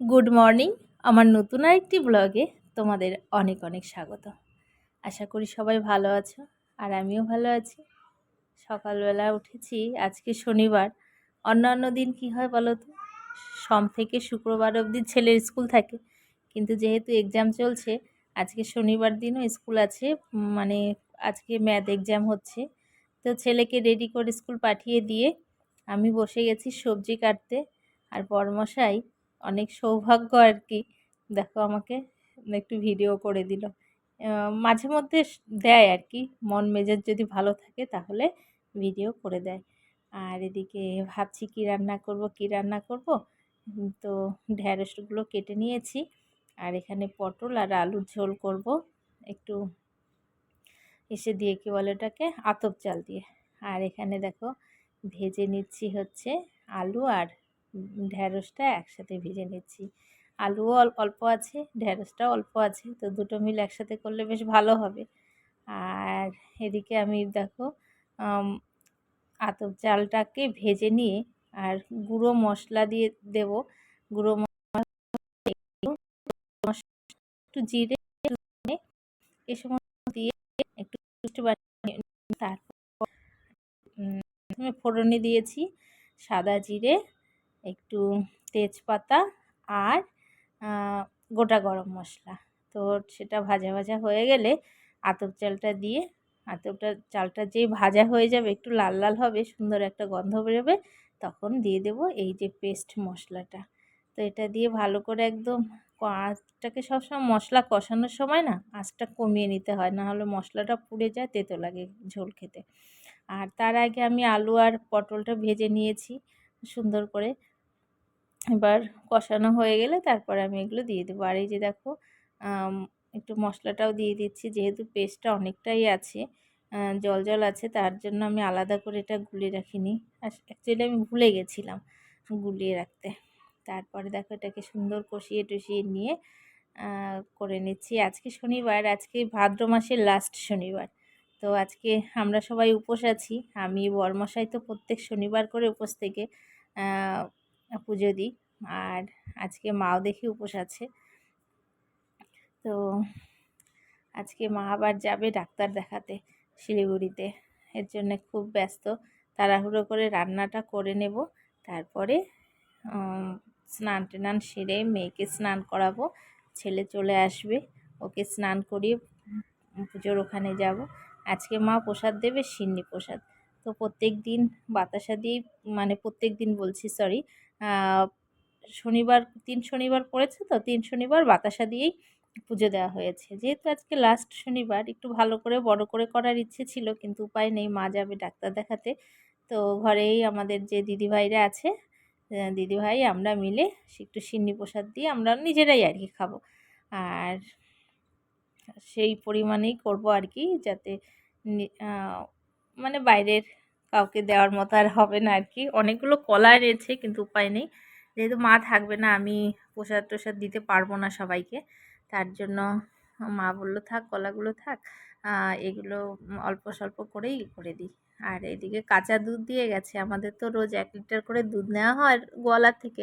Good morning. আমার নতুন আরেকটি ব্লগে তোমাদের অনেক অনেক স্বাগত। আশা করি সবাই ভালো আছো আর আমিও ভালো আছি। সকালবেলা উঠেছি, আজকে শনিবার। অন্যান্য দিন কি হয় বলো তো? সোম থেকে শুক্রবার অবধি ছেলের স্কুল থাকে। কিন্তু যেহেতু এক্সাম চলছে, আজকে শনিবার দিনও স্কুল আছে মানে আজকে ম্যাথ এক্সাম হচ্ছে। তো ছেলেকে রেডি করে স্কুল পাঠিয়ে দিয়ে আমি বসে গেছি সবজি কাটতে। আর বরমশাই অনেক সৌভাগ্য আর কি দেখো আমাকে একটু ভিডিও করে দিল। মাঝে মধ্যে দেয় আর কি মন মেজাজ যদি ভালো থাকে তাহলে ভিডিও করে দেয়। আর এদিকে ভাবছি কি রান্না করব, কি রান্না করব? তো ঢ্যাঁড়সগুলো কেটে নিয়েছি। আর এখানে পটল আর আলুর ঝোল করব। একটু এসে দিয়ে কি বলে ওটাকে? আতপ চাল দিয়ে। আর এখানে দেখো ভেজে নিচ্ছি হচ্ছে আলু আর ঢ্যাঁড়সটা একসাথে ভেজে নিচ্ছি। আলুও অল- অল্প আছে ঢ্যাঁড়সটাও অল্প আছে, তো দুটো মিল একসাথে করলে বেশ ভালো হবে। আর এদিকে আমি দেখো আতপ চালটাকে ভেজে নিয়ে আর গুঁড়ো মশলা দিয়ে দেব। গুঁড়ো মশলা একটু জিরে সমস্ত দিয়ে একটু বানিয়ে তারপর প্রথমে ফোড়নে দিয়েছি সাদা জিরে একটু তেজপাতা আর গোটা গরম মশলা। তো সেটা ভাজা ভাজা হয়ে গেলে আতপ চালটা দিয়ে আতপটা চালটা যেই ভাজা হয়ে যাবে, একটু লাল লাল হবে, সুন্দর একটা গন্ধ বেরোবে, তখন দিয়ে দেব এই যে পেস্ট মশলাটা। তো এটা দিয়ে ভালো করে একদম আঁচটাকে সবসময় মশলা কষানোর সময় না, আঁচটা কমিয়ে নিতে হয় না হলে মশলাটা পুড়ে যায়, তেতো লাগে ঝোল খেতে। আর তার আগে আমি আলু আর পটলটা ভেজে নিয়েছি সুন্দর করে। এবার কষানো হয়ে গেলে তারপরে আমি এগুলো দিয়ে দেবো। আর এই যে দেখো একটু মশলাটাও দিয়ে দিচ্ছি, যেহেতু পেস্টটা অনেকটাই আছে জল জল আছে, তার জন্য আমি আলাদা করে এটা গুলিয়ে রাখিনি। অ্যাকচুয়ালি আমি ভুলে গেছিলাম গুলিয়ে রাখতে। তারপরে দেখো এটাকে সুন্দর কষিয়ে টষিয়ে নিয়ে করে নিচ্ছি। আজকে শনিবার, আজকে ভাদ্র মাসের লাস্ট শনিবার। তো আজকে আমরা সবাই উপোস আছি, আমি বরমশাই তো প্রত্যেক শনিবার করে উপোস থেকে পুজো দিই। আর আজকে মাও দেখি উপোস আছে। তো আজকে মা আবার যাবে ডাক্তার দেখাতে শিলিগুড়িতে। এর জন্য খুব ব্যস্ত। তাড়াহুড়ো করে রান্নাটা করে নেব। তারপরে স্নান টান সেরে মেয়েকে স্নান করাবো। ছেলে চলে আসবে। ওকে স্নান করিয়ে পুজোর ওখানে যাব। আজকে মা প্রসাদ দেবে, সিন্নি প্রসাদ। তো প্রত্যেক দিন বাতাসা দিয়েই মানে প্রত্যেক দিন বলছি সরি শনিবার, তিন শনিবার পড়েছে তো, তিন শনিবার বাতাসা দিয়েই পুজো দেওয়া হয়েছে। যেহেতু আজকে লাস্ট শনিবার, একটু ভালো করে, বড় করে করার ইচ্ছে ছিল, কিন্তু উপায় নেই, মা যাবে ডাক্তার দেখাতে। তো ঘরেই আমাদের যে দিদিভাইরা আছে দিদিভাই, আমরা মিলে একটু সিন্নি প্রসাদ দিয়ে আমরা নিজেরাই আর কি খাব। আর সেই পরিমাণেই করব আর কি, যাতে মানে বাইরের কাউকে দেওয়ার মতো আর হবে না আর কি। অনেকগুলো কলা এনেছে কিন্তু উপায় নেই। যেহেতু মা থাকবে না, আমি প্রসাদ টোসাদ দিতে পারব না সবাইকে। তার জন্য মা বলল, থাক, কলাগুলো থাক। এগুলো অল্প স্বল্প করেই করে দিই। আর এদিকে কাঁচা দুধ দিয়ে গেছে। আমাদের তো রোজ এক লিটার করে দুধ নেওয়া হয় গোয়ালার থেকে।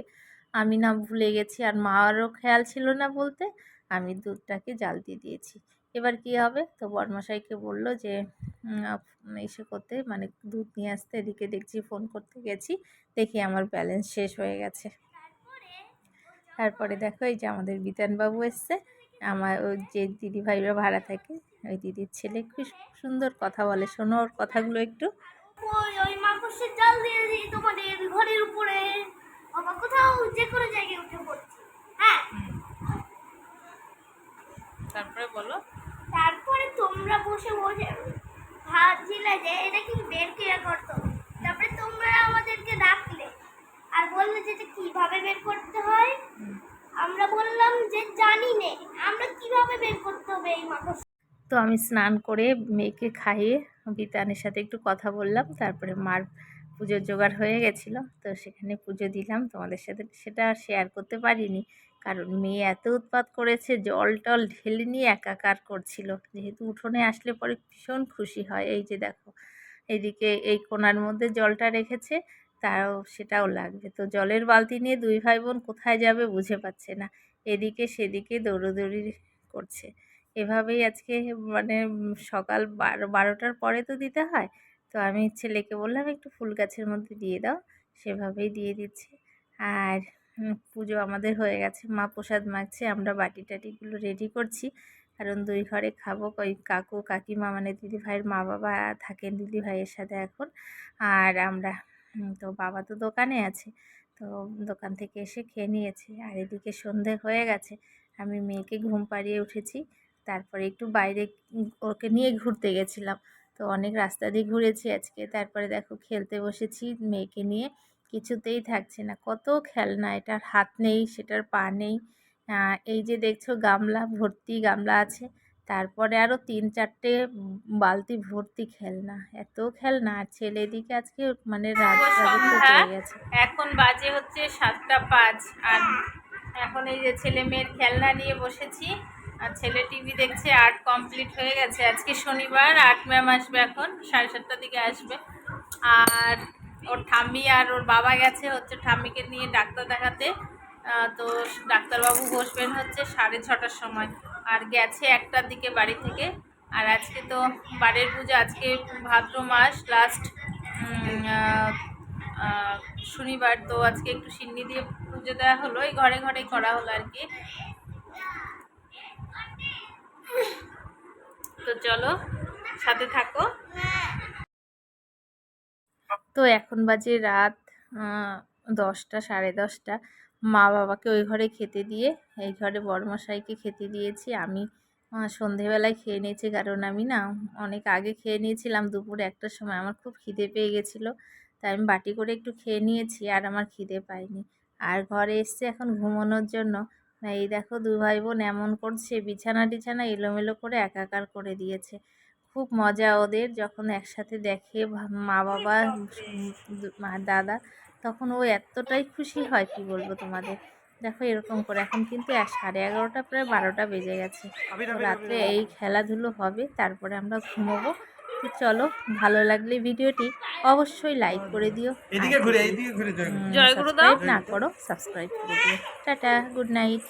আমি না ভুলে গেছি। আর মারও খেয়াল ছিল না বলতে, আমি দুধটাকে জাল দিয়ে দিয়েছি। এবার কি হবে? তো বড়মশাইকে বলল যে এসে করতে মানে দুধ নিয়ে আসতে, এদিকে দেখছি ফোন করতে গেছি, দেখি আমার ব্যালেন্স শেষ হয়ে গেছে। তারপরে দেখো, এই যে আমাদের বিতানবাবু এসছে, আমার ওই যে দিদি ভাইরা ভাড়া থাকে, ওই দিদির ছেলে খুব সুন্দর কথা বলে, শোনো ওর কথাগুলো একটু। ওই ওই মাকড়সার জাল দিয়ে তোমাদের ঘরের উপরে। বাবা কোথাও যে কোনো জায়গায় উঠে পড়ছে হ্যাঁ তারপরে বলো তারপরে তোমরা বসে বসে ভাবছিলে যে এটা কি বের কে করতো? তারপরে তোমরা আমাদেরকে ডাকলে আর বললে যে কীভাবে বের করতে হয়? আমরা বললাম যে জানি নে, আমরা কীভাবে বের করতে হবে এই মাকড়সা তো আমি স্নান করে মেয়েকে খাইয়ে বিতানের সাথে একটু কথা বললাম, তারপরে মার পুজোর জোগাড় হয়ে গেছিল, তো সেখানে পুজো দিলাম। তোমাদের সাথে সেটা আর শেয়ার করতে পারিনি, কারণ মেয়ে এত উৎপাত করেছে, জল টল ঢেলে নিয়ে একাকার করছিল। যেহেতু উঠোনে আসলে পরে ভীষণ খুশি হয়, এই যে দেখো, এদিকে এই কোণার মধ্যে জলটা রেখেছে তারও সেটাও লাগবে। তো জলের বালতি নিয়ে দুই ভাই বোন কোথায় যাবে বুঝে পাচ্ছে না, এদিকে সেদিকে দৌড়োদৌড়ি করছে। এভাবেই আজকে মানে সকাল বারো, বারোটার পরে তো দিতে হয় তো আমি ছেলেকে বললাম, একটু ফুল গাছের মধ্যে দিয়ে দাও। সেভাবেই দিয়ে দিচ্ছি। আর পুজো আমাদের হয়ে গেছে। মা প্রসাদ মাগছে আমরা বাটি টাটিগুলো রেডি করছি। কারণ দুই ঘরে খাব। ওই কাকু, কাকিমা মানে দিদি ভাইয়ের মা বাবা থাকেন দিদি ভাইয়ের সাথে এখন। আর আমরা তো বাবা তো দোকানে আছে, তো দোকান থেকে এসে খেয়ে নিয়েছি। আর এদিকে সন্ধে হয়ে গেছে। আমি মেয়েকে ঘুম পাড়িয়ে উঠেছি। তারপরে একটু বাইরে ওকে নিয়ে ঘুরতে গেছিলাম। তো অনেক রাস্তা দিয়ে ঘুরেছি আজকে। তারপরে দেখো খেলতে বসেছি মেয়েকে নিয়ে। কিছুতেই থাকছে না। কত খেলনা এটার হাত নেই সেটার পা নেই। এই যে দেখছ গামলা ভর্তি গামলা আছে। তারপরে আরও তিন চারটে বালতি ভর্তি খেলনা। এত খেলনা আর ছেলে এদিকে আজকে মানে রাত গেছে। এখন বাজে হচ্ছে সাতটা পাঁচ। আর এখন এই যে ছেলে মেয়ের খেলনা নিয়ে বসেছি। আর ছেলে টিভি দেখছে আর্ট কমপ্লিট হয়ে গেছে। আজকে শনিবার আর্ট ম্যাম আসবে এখন, সাড়ে সাতটার দিকে আসবে। আর ওর ঠাম্মি আর ওর বাবা গেছে হচ্ছে ঠাম্মিকে নিয়ে ডাক্তার দেখাতে। তো ডাক্তারবাবু বসবেন হচ্ছে সাড়ে ছটার সময়। আর গেছে একটার দিকে বাড়ি থেকে। আর আজকে তো বাড়ির পুজো, আজকে ভাদ্র মাস লাস্ট শনিবার। তো আজকে একটু সিন্নি দিয়ে পুজো দেওয়া হলো, এই ঘরে ঘরে করা হলো আর কি। তো চলো, সাথে থাকো। তো এখন বাজে রাত দশটা, সাড়ে দশটা। মা বাবাকে ওই ঘরে খেতে দিয়ে, এই ঘরে বড়মশাইকে খেতে দিয়েছি। আমি সন্ধেবেলায় খেয়ে নিয়েছি, কারণ আমি না অনেক আগে খেয়ে নিয়েছিলাম, দুপুরে একটার সময়। আমার খুব খিদে পেয়ে গেছিল, তাই আমি বাটি করে একটু খেয়ে নিয়েছি, আর আমার খিদে পাইনি আর ঘরে এসছে এখন ঘুমানোর জন্য। এই দেখো দু ভাই বোন এমন করছে বিছানা টিছানা এলোমেলো করে একাকার করে দিয়েছে। খুব মজা ওদের যখন একসাথে দেখে মা বাবা মা দাদা তখন ও এতটাই খুশি হয় কি বলব তোমাদের? দেখো এরকম করে এখন কিন্তু সাড়ে এগারোটা প্রায় বারোটা বেজে গেছে। রাত্রে এই খেলাধুলো হবে তারপরে আমরা ঘুমোবো। তো চলো ভালো লাগলে ভিডিওটি অবশ্যই লাইক করে দিও এদিকে ঘুরে এদিকে ঘুরে জয় গুরু। দাও। সাবস্ক্রাইব না করো সাবস্ক্রাইব করে দিও টাটা গুড নাইট